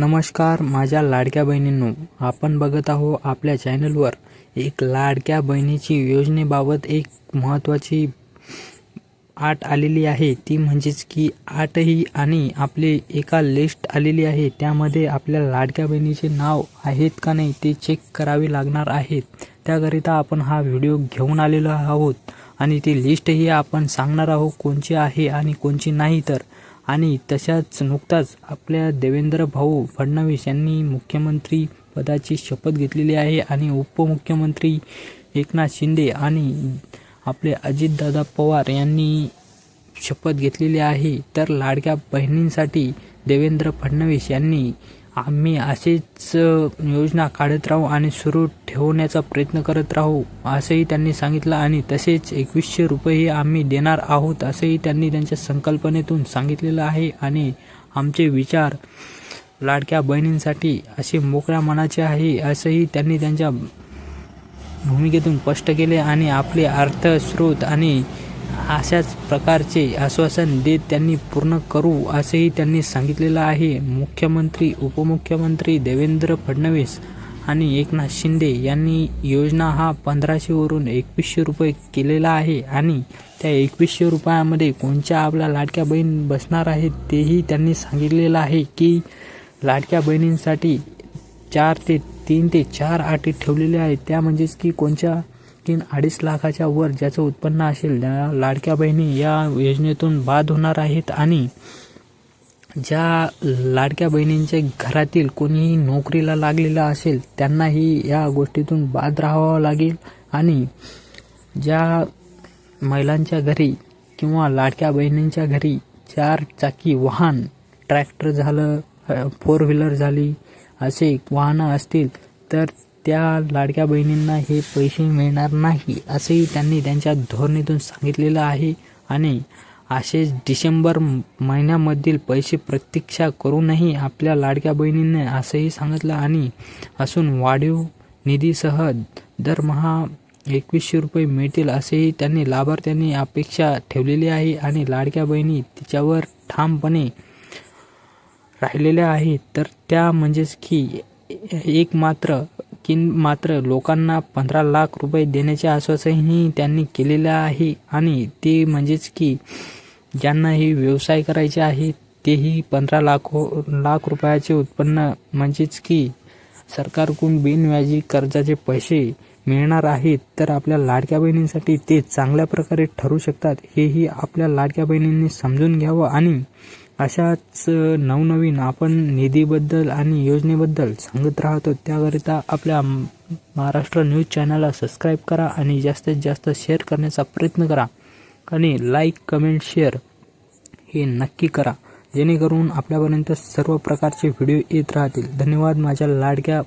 नमस्कार माझ्या लाडक्या बहिणींनो आपण बघत आहो आपल्या चॅनलवर एक लाडक्या बहिणीची योजनेबाबत एक महत्त्वाची आट आलेली आहे. ती म्हणजेच की आटही आणि आपली एका लिस्ट आलेली आहे. त्यामध्ये आपल्या लाडक्या बहिणीचे नाव आहेत का नाही ते चेक करावे लागणार आहेत. त्याकरिता आपण हा व्हिडिओ घेऊन आलेलो आहोत आणि ती लिस्टही आपण सांगणार आहोत कोणची आहे आणि कोणची नाही तर. आणि तशाच नुकताच आपल्या देवेंद्र भाऊ फडणवीस यांनी मुख्यमंत्री पदाची शपथ घेतलेली आहे आणि उपमुख्यमंत्री एकनाथ शिंदे आणि आपले अजितदादा पवार यांनी शपथ घेतलेली आहे. तर लाडक्या बहिणींसाठी देवेंद्र फडणवीस यांनी आम्ही असेच योजना काढत राहू आणि सुरू ठेवण्याचा प्रयत्न करत राहू असंही त्यांनी सांगितलं आणि तसेच एकवीसशे रुपयेही आम्ही देणार आहोत असंही त्यांनी त्यांच्या संकल्पनेतून सांगितलेलं आहे आणि आमचे विचार लाडक्या बहिणींसाठी असे मोकळ्या मनाचे आहे असंही त्यांनी त्यांच्या भूमिकेतून स्पष्ट केले आणि आपले अर्थस्रोत आणि अशाच प्रकारचे आश्वासन देत त्यांनी पूर्ण करू असेही त्यांनी सांगितलेलं आहे. मुख्यमंत्री उपमुख्यमंत्री देवेंद्र फडणवीस आणि एकनाथ शिंदे यांनी योजना हा पंधराशेवरून एकवीसशे रुपये केलेला आहे आणि त्या एकवीसशे रुपयामध्ये कोणत्या आपल्या लाडक्या बहीण बसणार आहेत तेही त्यांनी सांगितलेलं आहे की लाडक्या बहिणींसाठी चार ते तीन ते चार अटी ठेवलेल्या आहेत. त्या म्हणजेच की कोणत्या तीन अडीच लाखाच्या वर ज्याचं उत्पन्न असेल त्या लाडक्या बहिणी या योजनेतून बाद होणार आहेत आणि ज्या लाडक्या बहिणींच्या घरातील कोणीही नोकरीला लागलेला असेल त्यांनाही या गोष्टीतून बाद राहावं लागेल आणि ज्या महिलांच्या घरी किंवा लाडक्या बहिणींच्या घरी चार चाकी वाहन ट्रॅक्टर झालं फोर व्हीलर झाली असे वाहनं असतील तर त्या लाडक्या बहिणींना हे पैसे मिळणार नाही असेही त्यांनी त्यांच्या धोरणीतून सांगितलेलं आहे. आणि असेच डिसेंबर महिन्यामधील पैसे प्रतीक्षा करूनही आपल्या लाडक्या बहिणींनी असंही सांगितलं. आणि असून वाढीव निधीसह दरमहा एकवीसशे रुपये मिळतील असेही त्यांनी लाभार्थ्यांनी अपेक्षा ठेवलेली आहे. आणि लाडक्या बहिणी तिच्यावर ठामपणे राहिलेल्या आहेत. तर त्या म्हणजेच की एक मात्र की मात्र लोकांना पंधरा लाख रुपये देण्याचे आश्वासनही त्यांनी केलेलं आहे. आणि ते म्हणजेच की ज्यांना हे व्यवसाय करायचे आहे तेही पंधरा लाख हो, लाख रुपयाचे उत्पन्न. म्हणजेच की सरकारकडून बिनव्याजी कर्जाचे पैसे मिळणार आहेत तर आपल्या लाडक्या बहिणींसाठी ते चांगल्या प्रकारे ठरू शकतात हेही आपल्या लाडक्या बहिणींनी समजून घ्यावं. आणि अशाच नवनवीन आपण निधीबद्दल आणि योजनेबद्दल सांगत राहतो. त्याकरिता आपल्या महाराष्ट्र न्यूज चॅनलला सबस्क्राईब करा आणि जास्तीत जास्त शेअर करण्याचा प्रयत्न करा. आणि लाईक कमेंट शेअर हे नक्की करा. जेणेकरून आपल्यापर्यंत सर्व प्रकारचे व्हिडिओ येत राहतील. धन्यवाद. माझ्या लाडक्या